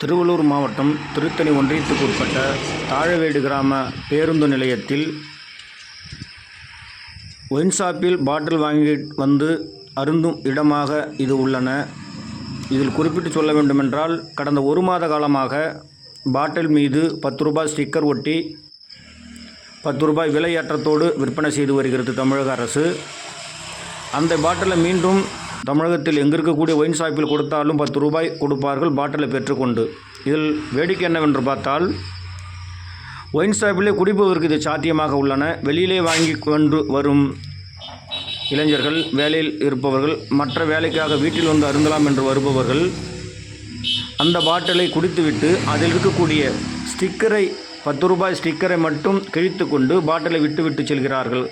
திருவள்ளூர் மாவட்டம் திருத்தணி ஒன்றியத்துக்கு உட்பட்ட தாழவேடு கிராம பேருந்து நிலையத்தில் ஒயின் ஷாப்பில் பாட்டில் வாங்கி வந்து அருந்தும் இடமாக இது உள்ளன. இதில் குறிப்பிட்டு சொல்ல வேண்டுமென்றால் கடந்த ஒரு மாத காலமாக பாட்டில் மீது பத்து ரூபாய் ஸ்டிக்கர் ஒட்டி பத்து ரூபாய் விலையேற்றத்தோடு விற்பனை செய்து வருகிறது தமிழக அரசு. அந்த பாட்டிலை மீண்டும் தமிழகத்தில் எங்கே இருக்கக்கூடிய ஒயின் ஷாப்பில் கொடுத்தாலும் பத்து ரூபாய் கொடுப்பார்கள் பாட்டிலை பெற்றுக்கொண்டு. இதில் வேடிக்கை என்னவென்று பார்த்தால் ஒயின் ஷாப்பிலே குடிப்பதற்கு இது சாத்தியமாக உள்ளன. வெளியிலே வாங்கி கொண்டு வரும் இளைஞர்கள் வேலையில் இருப்பவர்கள் மற்ற வேலைக்காக வீட்டில் வந்து அருந்தலாம் என்று வருபவர்கள் அந்த பாட்டிலை குடித்துவிட்டு அதில் இருக்கக்கூடிய ஸ்டிக்கரை பத்து ரூபாய் ஸ்டிக்கரை மட்டும் கிழித்து கொண்டு பாட்டிலை விட்டு விட்டு செல்கிறார்கள்.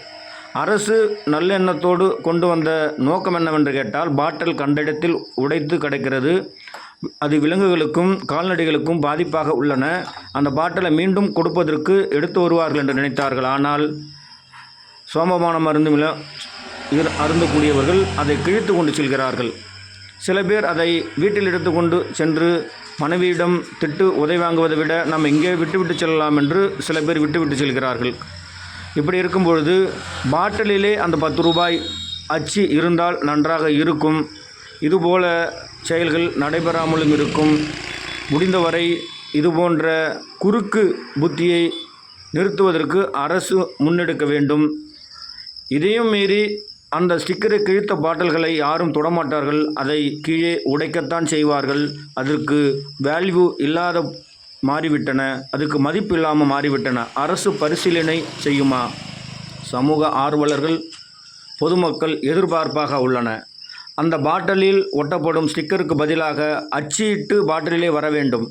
அரசு நல்லெண்ணத்தோடு கொண்டு வந்த நோக்கம் என்னவென்று கேட்டால் பாட்டில் கண்ட இடத்தில் உடைத்து கிடைக்கிறது. அது விலங்குகளுக்கும் கால்நடைகளுக்கும் பாதிப்பாக உள்ளன. அந்த பாட்டிலை மீண்டும் கொடுப்பதற்கு எடுத்து வருவார்கள் என்று நினைத்தார்கள். ஆனால் சோமமான மருந்து மில இரு அருந்தக்கூடியவர்கள் அதை கிழித்து கொண்டு செல்கிறார்கள். சில பேர் அதை வீட்டில் எடுத்துக்கொண்டு சென்று மனைவியிடம் திட்டு உதவி வாங்குவதை விட நம்ம இங்கே விட்டுவிட்டு செல்லலாம் என்று சில பேர் விட்டுவிட்டு செல்கிறார்கள். இப்படி இருக்கும் பொழுது பாட்டிலிலே அந்த பத்து ரூபாய் அச்சு இருந்தால் நன்றாக இருக்கும். இதுபோல செயல்கள் நடைபெறாமலும் இருக்கும். முடிந்தவரை இதுபோன்ற குறுக்கு புத்தியை நிறுத்துவதற்கு அரசு முன்னெடுக்க வேண்டும். இதையும் மீறி அந்த ஸ்டிக்கரை கிழித்த பாட்டில்களை யாரும் தொடமாட்டார்கள். அதை கீழே உடைக்கத்தான் செய்வார்கள். அதற்கு வேல்யூ இல்லாத மாறிவிட்டன. அதுக்கு மதிப்பு இல்லாமல் மாறிவிட்டன. அரசு பரிசீலனை செய்யுமா? சமூக ஆர்வலர்கள் பொதுமக்கள் எதிர்பார்ப்பாக உள்ளன. அந்த பாட்டிலில் ஒட்டப்படும் ஸ்டிக்கருக்கு பதிலாக அச்சிட்டு பாட்டிலே வர வேண்டும்.